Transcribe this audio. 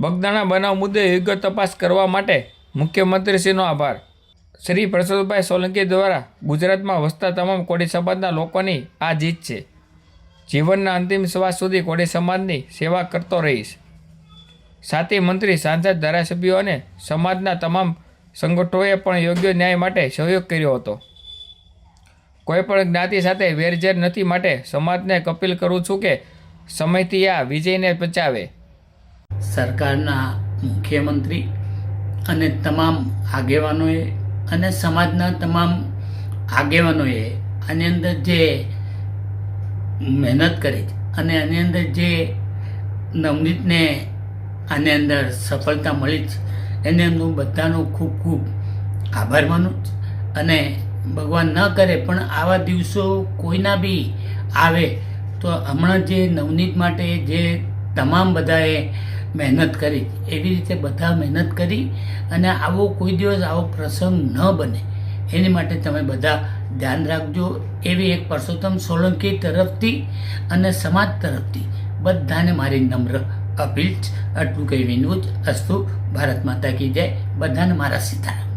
બગદાણા બનાવ મુદ્દે યોગ્ય તપાસ કરવા માટે મુખ્યમંત્રીશ્રીનો આભાર. શ્રી પ્રસાદભાઈ સોલંકી દ્વારા ગુજરાતમાં વસતા તમામ કોળી સમાજના લોકોની આ જીત છે. જીવનના અંતિમ શ્વાસ સુધી કોળી સમાજની સેવા કરતો રહીશ. સાથી મંત્રી, સાંસદ, ધારાસભ્યો અને સમાજના તમામ સંગઠનોએ પણ યોગ્ય ન્યાય માટે સહયોગ કર્યો હતો. કોઈપણ જ્ઞાતિ સાથે વેરઝેર નથી માટે સમાજને અપીલ કરું છું કે સમયથી આ વિજયને બચાવે. સરકારના મુખ્યમંત્રી અને તમામ આગેવાનોએ અને સમાજના તમામ આગેવાનોએ આની અંદર જે મહેનત કરી અને આની અંદર જે નવનીતને આની અંદર સફળતા મળી એને હું બધાનો ખૂબ ખૂબ આભાર માનું અને ભગવાન ન કરે પણ આવા દિવસો કોઈના બી આવે તો હમણાં જે નવનીત માટે જે તમામ બધાએ મહેનત કરી. એવી રીતે બધા મહેનત કરી અને આવો કોઈ દિવસ આવો પ્રસંગ ન બને. એની માટે તમે બધા ધ્યાન રાખજો. એવી એક પરસોત્તમ સોલંકી તરફથી અને સમાજ તરફથી બધાને મારી નમ્ર અપીલ. આટલું કહી વિનોદ અસ્તુ. ભારત માતા કી જય. બધાને મારા સીતારામ.